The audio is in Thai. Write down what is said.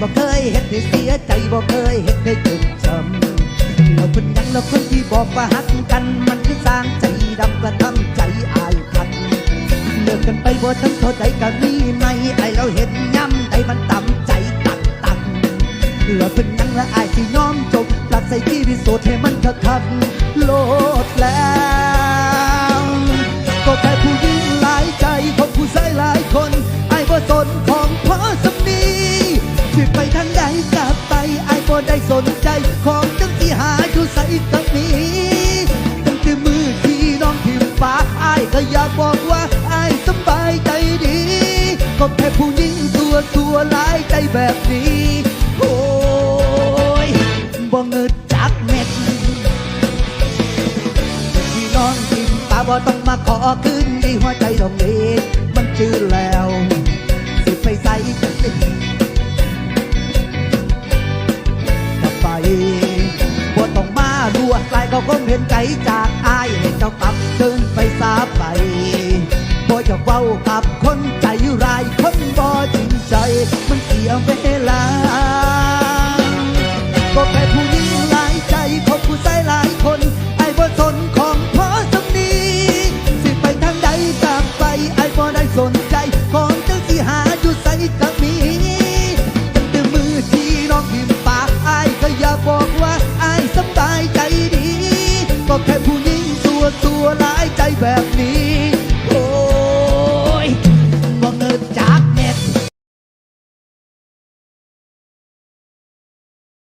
บ่เคยเฮ็ดให้เสียใจบ่เคยเฮ็ดให้จ็บช้ำแล้วคนยังแล้วคนที่บอกว่าหักกัน มันคือสร้างใจดำกระทำใจอายพันเลิกกันไปบ่ทั้งเข้าใจกันมีไหมไอเราเห็นย้ำใจมันต่ำใจตักตักแล้วเป็นยังละอายที่น้อมจบหลักใส่ที่พิสูจน์ให้มันคักคักโล ของจังที่หาอยู่ใส่กับนี้ตั้งแต่มือที่น้องทิมฟ้าไอ้ก็อยากบอกว่าไอ้สบายใจดี ก็แค่ผู้หญิงตัวตัวหลายใจแบบนี้โอ้ยบ่เงิดจักเม็ดพี่น้องทิมป่าบ่ต้องมาขอคืนดีหัวใจดอกเล็กมันจืดแล้ว คงเห็นใจจากอายให้เจ้ากลับเดินไปสาไปบ่จะเว้ากับคนใจร้ายคนบ่จริงใจ มันเสียเวลาก็แค่ผู้หญิงหลายใจของผู้ชายหลายคนไอ้บ่สนของพอสำนีสิไปทางใดกลับไปไอ้บ่ได้สนใจของเจ้าที่หาอยู่ใส่กับมีตั้งแต่มือที่น้องพิมปากไอ้ก็อยากบ แค่ผู้หญิงตัวตัวหลายใจแบบนี้